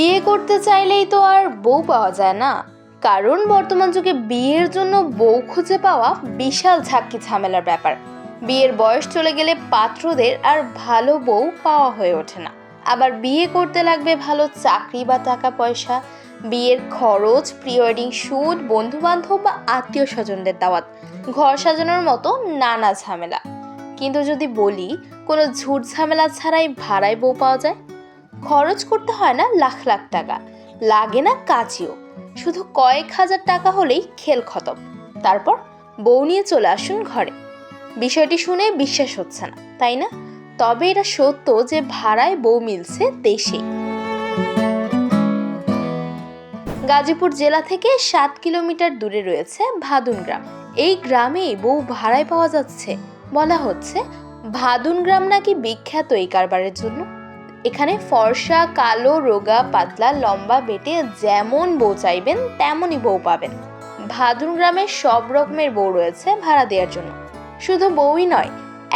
বিয়ে করতে চাইলেই তো আর বউ পাওয়া যায় না। কারণ বর্তমান যুগে বিয়ের জন্য বউ খুঁজে পাওয়া বিশাল ঝাক্কি ঝামেলার ব্যাপার। বিয়ের বয়স চলে গেলে পাত্রদের আর ভালো বউ পাওয়া হয়ে ওঠে না। আবার বিয়ে করতে লাগবে ভালো চাকরি বা টাকা পয়সা, বিয়ের খরচ প্রি ওয়েডিং শ্যুট বন্ধু বান্ধব বা আত্মীয় স্বজনদের দাওয়াত, ঘর সাজানোর মতো নানা ঝামেলা। কিন্তু যদি বলি, কোনো ঝুট ঝামেলা ছাড়াই ভাড়ায় বউ পাওয়া যায়? খরচ করতে হয় না লাখ লাখ টাকা। লাগে না কাচিও শুধু কয়েক হাজার টাকা হলেই খেল খতম। তারপর বউ নিয়ে চলে আসুন ঘরে। বিষয়টি শুনে বিশ্বাস হচ্ছে না, তাই না? তবে এটা সত্য যে ভাড়ায় বউ মিলছে দেশে। গাজীপুর জেলা থেকে সাত কিলোমিটার দূরে রয়েছে ভাদুন গ্রাম। এই গ্রামেই বউ ভাড়ায় পাওয়া যাচ্ছে। বলা হচ্ছে, ভাদুন গ্রাম নাকি বিখ্যাত এই কারবারের জন্য? এখানে ফর্সা, কালো, রোগা, পাতলা, লম্বা, বেটে যেমন বউ চাইবেন, তেমনই বউ পাবেন। ভাদুন গ্রামে সব রকমের বউ রয়েছে ভাড়া দেওয়ার জন্য। শুধু বউই নয়,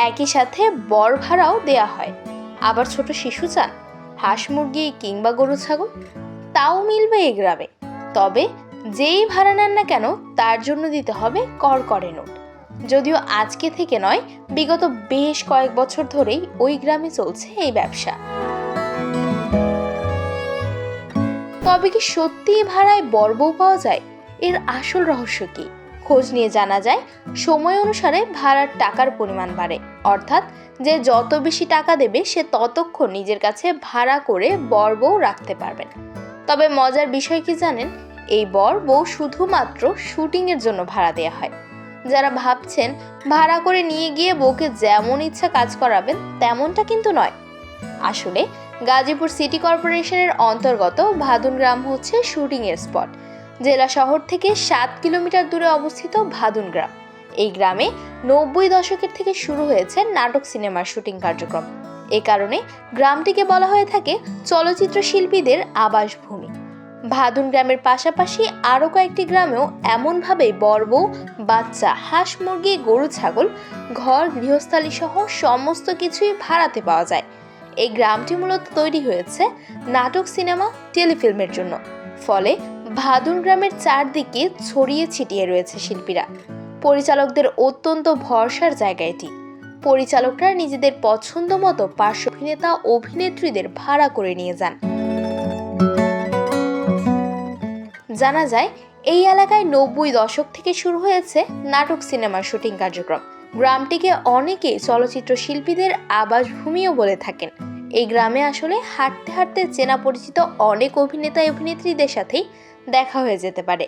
একই সাথে বর ভাড়াও দেয়া হয়। আবার ছোট শিশু চান, হাঁস মুরগি কিংবা গরু, ছাগল, তাও মিলবে এ গ্রামে। তবে যেই ভাড়া নেন না কেন, তার জন্য দিতে হবে করকরে নোট। যদিও আজকে থেকে নয়, বিগত বেশ কয়েক বছর ধরেই ওই গ্রামে চলছে এই ব্যবসা। তবে কি সত্যিই ভাড়ায় বর বউ পাওয়া যায়? এর আসল রহস্য কি? খোঁজ নিয়ে জানা যায়, সময় অনুসারে ভাড়ার টাকার পরিমাণ বাড়ে। অর্থাৎ যে যত বেশি টাকা দেবে, সে ততক্ষণ নিজের কাছে ভাড়া করে বর বউ রাখতে পারবেন তবে মজার বিষয় কি জানেন? এই বর বউ শুধুমাত্র শুটিংয়ের জন্য ভাড়া দেওয়া হয়। যারা ভাবছেন ভাড়া করে নিয়ে গিয়ে বউকে যেমন ইচ্ছা কাজ করাবেন, তেমনটা কিন্তু নয়। আসলে গাজীপুর সিটি কর্পোরেশনের অন্তর্গত ভাদুন গ্রাম হচ্ছে শুটিংয়ের স্পট। জেলা শহর থেকে সাত কিলোমিটার দূরে অবস্থিত ভাদুন গ্রাম এই গ্রামে নব্বই দশকের থেকে শুরু হয়েছে নাটক সিনেমার শুটিং কার্যক্রম। এ কারণে গ্রামটিকে বলা হয়ে থাকে চলচ্চিত্র শিল্পীদের আবাসভূমি। ভাদুন গ্রামের পাশাপাশি আরও কয়েকটি গ্রামেও এমনভাবে বর্ব, বাচ্চা, হাঁস, মুরগি, গরু, ছাগল, ঘর, গৃহস্থালী সহ সমস্ত কিছুই ভাড়াতে পাওয়া যায়। এই গ্রামটি মূলত তৈরি হয়েছে নাটক, সিনেমা, টেলিফিল্মের জন্য। ফলে ভাদুন গ্রামের চারদিকে ছড়িয়ে ছিটিয়ে রয়েছে শিল্পীরা। পরিচালকদের অত্যন্ত ভরসার জায়গা এটি। পরিচালকরা নিজেদের পছন্দ মতো পার্শ্ব অভিনেতা, অভিনেত্রীদের ভাড়া করে নিয়ে যান। জানা যায়, এই এলাকায় নব্বই দশক থেকে শুরু হয়েছে নাটক সিনেমার শুটিং কার্যক্রম। গ্রামটিকে অনেকে চলচ্চিত্র শিল্পীদের আবাসভূমিও বলে থাকেন। এই গ্রামে আসলে হাঁটতে হাঁটতে চেনা পরিচিত অনেক অভিনেতা অভিনেত্রীদের সাথেই দেখা হয়ে যেতে পারে।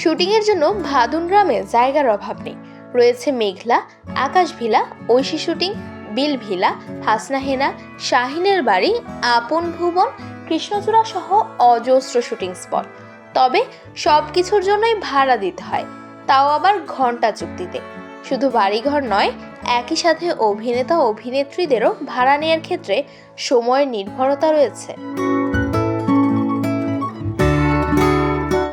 শুটিংয়ের জন্য ভাদুন গ্রামে জায়গার অভাব নেই। রয়েছে মেঘলা, আকাশ ভিলা, ঐশী শুটিং, বিল ভিলা হাসনা হেনা শাহিনের বাড়ি, আপন ভুবন কৃষ্ণচূড়া সহ অজস্র শুটিং স্পট। তবে সব কিছুর জন্যই ভাড়া দিতে হয়, তাও আবার ঘণ্টা চুক্তিতে। শুধু বাড়িঘর নয়, একই সাথে অভিনেতা অভিনেত্রীদেরও ভাড়া নেওয়ার ক্ষেত্রে সময়ের নির্ভরতা রয়েছে।